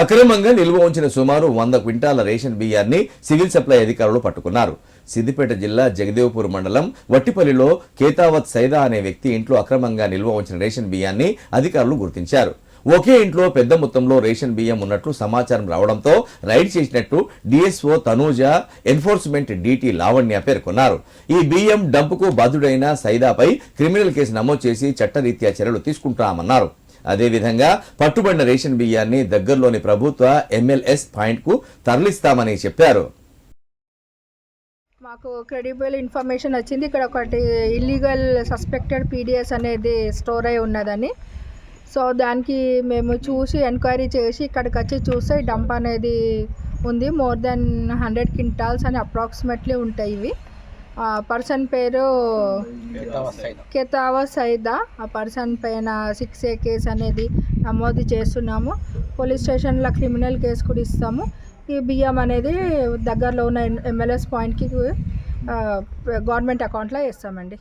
అక్రమంగా నిల్వ ఉంచిన సుమారు వంద క్వింటాల రేషన్ బియ్యాన్ని సివిల్ సప్లై అధికారులు పట్టుకున్నారు. సిద్దిపేట జిల్లా జగదేవ్పూర్ మండలం వట్టిపల్లిలో కేతావత్ సైదా అనే వ్యక్తి ఇంట్లో అక్రమంగా నిల్వ ఉంచిన రేషన్ బియ్యాన్ని అధికారులు గుర్తించారు. ఒకే ఇంట్లో పెద్ద మొత్తంలో రేషన్ బియ్యం ఉన్నట్లు సమాచారం రావడంతో రైడ్ చేసినట్టు DSO Tanuja enforcement DT Lavanya పేర్కొన్నారు. ఈ బియ్యం డంపుకు బాధ్యుడైన సైదాపై క్రిమినల్ కేసు నమోదు చేసి చట్టరీత్యా చర్యలు తీసుకుంటామన్నారు అదేవిధంగా పట్టుబడిన రేషన్ బియ్యాన్ని దగ్గరలోని ప్రభుత్వ ఎంఎల్ఎస్ పాయింట్కు తరలిస్తామని చెప్పారు. మాకు క్రెడిబుల్ ఇన్ఫర్మేషన్ వచ్చింది. ఇక్కడ ఒకటి ఇల్లీగల్ సస్పెక్టెడ్ పీడిఎస్ అనేది స్టోర్ అయి ఉన్నదని. సో దానికి మేము చూసి ఎంక్వైరీ చేసి ఇక్కడికి వచ్చి చూస్తే డంప్ అనేది ఉంది. మోర్ దెన్ హండ్రెడ్ క్వింటాల్స్ అని అప్రాక్సిమేట్లీ ఉంటాయి ఇవి. పర్సన్ పేరు కెతావా సైదా. ఆ పర్సన్ పైన సిక్స్ ఏ కేసు అనేది నమోదు చేస్తున్నాము. పోలీస్ స్టేషన్లో క్రిమినల్ కేసు కూడా ఇస్తాము. ఈ బియ్యం అనేది దగ్గరలో ఉన్న ఎమ్మెల్యేస్ పాయింట్కి గవర్నమెంట్ అకౌంట్లో వేస్తామండి.